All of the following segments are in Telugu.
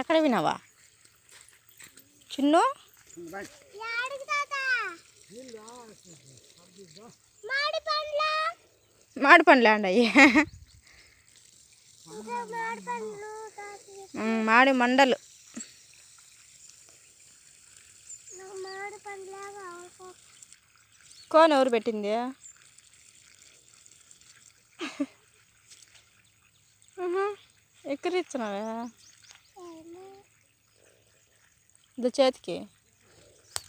ఎక్కడ వినావా? చిన్ను? మాడి పండ్ల? అండి అయ్యి. మాడి మండలు. కోన్ ఎవరు పెట్టింది. ఎక్కడిచ్చినావే ఇది చేతికి.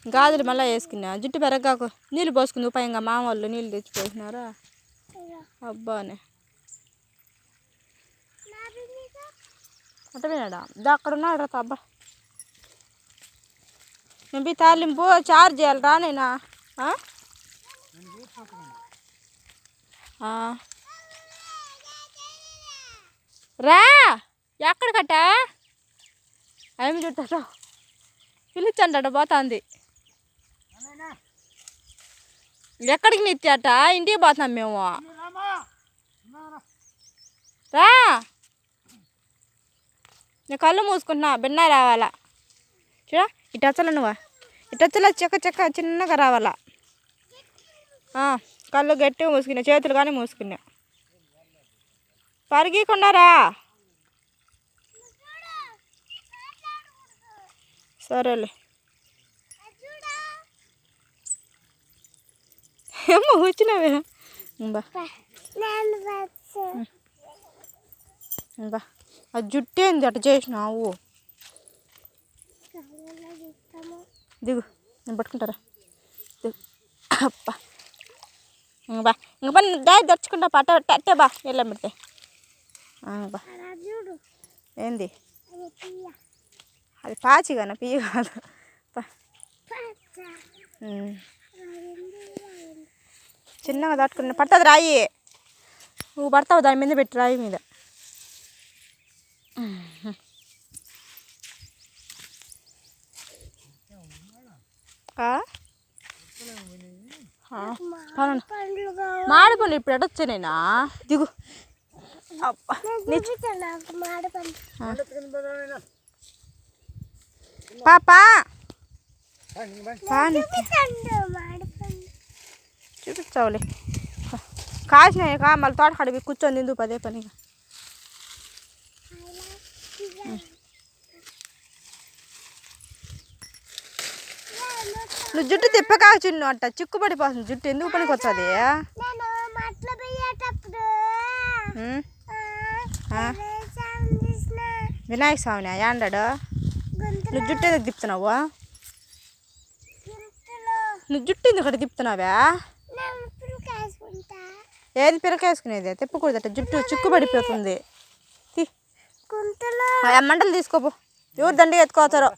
గాజులు మళ్ళీ వేసుకున్నా. జుట్టు పెరగాకు నీళ్ళు పోసుకుంది ఉపాయంగా మామ వాళ్ళు నీళ్ళు తెచ్చిపోసినారా అబ్బానే. అట్ట వినాడా దా అక్కడ ఉన్నాడు రా అబ్బా నేను పోయి తాలింపు చార్జ్ చేయాలి రా నేనా. ఆ? ఆ. రా! ఎక్కడికట్ట ఏమి చుట్టాడు పిలిచండట పోతుంది. ఎక్కడికి నెత్తాట ఇంటికి పోతున్నాం మేము. రా. నేను కళ్ళు మూసుకుంటున్నా బిన్నా రావాలా? చూడ ఇటచ్చల నువ్వా. ఇటచ్చల చెక్క చెక్క చిన్నగా రావాలా? కళ్ళు గట్టిగా మూసుకున్నా చేతులు కానీ మూసుకున్నా. పరిగీకుండా రా. సరేలే. ఏమో వచ్చినావే? బా. బా. ఆ జుట్టు ఏంది? అట్ట చేసినావు దిగు నేను పట్టుకుంటారా? దిగు. అప్ప బా. ఇంక పని డా దర్చుకుంటా పట్ట అట్టే బా వెళ్ళాం పెడితే. బా. ఏంది? అది పాచి కానీ పియ్య కాదు. చిన్నగా తట్టుకుని పడుతుంది రాయి. నువ్వు పడతావు దాని మీద పెట్టి రాయి మీద. ఆ? ఆ, పదండి. పండ్లు కావాలి మాడి పండు ఇప్పుడు ఎడొచ్చా నేనా దిగు అబ్బా నేను చూపించాను నాకు మాడి పండ్లు పాపా. పాని. చూపించావులే కాసినాయి కా మళ్ళీ తోట కడిగి కూర్చొని తిందు పదే పనిగా నువ్వు జుట్టు తిప్పకా చిన్ను అట్ట చిక్కు పడిపోతుంది జుట్టు. ఎందుకు పనికి వస్తుంది? వినాయక స్వామిని యాండాడు? గొంతులో నువ్వు జుట్టు ఎందుకు తిప్పుతున్నావు? నువ్వు జుట్టు ఎందుకు అక్కడ తిప్పుతున్నావా? ఏది పిరకేసుకునేది తిప్పకూడదట జుట్టు చిక్కు పడిపోతుంది మంటలు తీసుకోపో. ఎవరు దండగా ఎత్తుకోతారో?